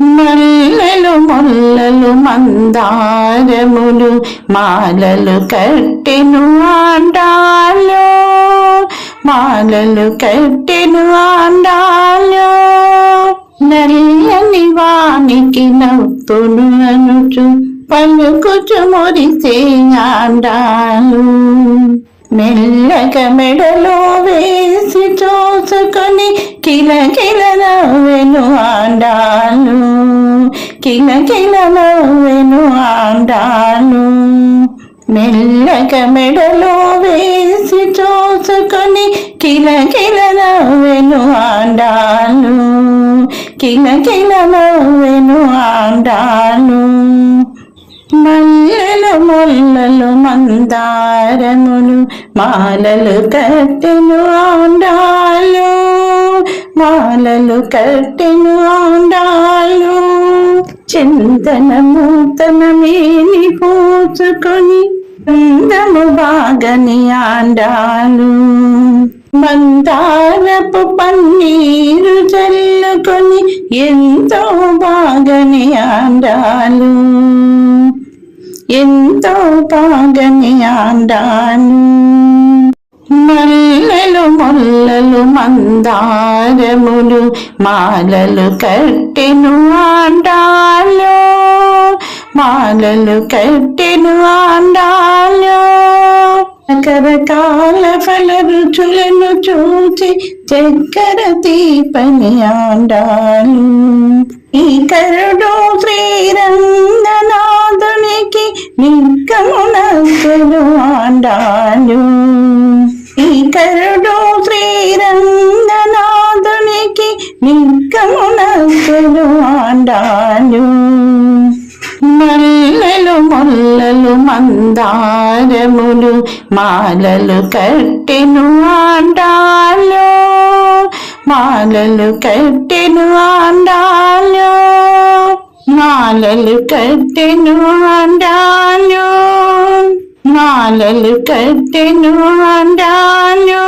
మల్లలు ముల్లలు మందారములు మాలలు కట్టెను ఆండాలు మాలలు కట్టెను ఆండాలు. నల్లని వానికి నవ్వును అనుచు పలుకుచు మురిసే ఆండాలు. మెల్లగ మెడలో వేసి చూసుకొని కిలకిల నవ్వెను ఆండాలు. కిలకిల నవ్వెను ఆండాలు. మెల్లగ మెడలో వేసి చూసుకొని కిలకిల నవ్వెను ఆండాలు. కిలకిల నవ్వెను ఆండాలు. మల్లెల మొల్ల మందారమును మాలలు కట్టెను ఆండాలు మాలలు కట్టెను ఆండాలు. చింతనము తన మేని అందము బాగని ఆండాలు. మందారపు పన్నీరు చల్లుకొని ఎంతో బాగని ఆండాలు. ఎంతో బాగని ఆడాను. మల్లెలు ముల్లలు మందారములు మాలలు కట్టెను ఆడాలు. మాలలు కట్టెను ఆడాలు. రకరకాల ఫల రుచులను చూచి చక్కెర తీపని ఆడాలు ఈ కరు నిక్కమునకులు ఆండాలు ఈ కరుడు శ్రీరంగనాథునికి నిక్కమునకులు ఆండాలు మల్లెలు ముల్లలు మందారములు మాలలు కట్టెను ఆండాలు మాలలు కట్టెను ఆండాలు మాలలు కట్టెను అండాను మాలలు కట్టెను అండాను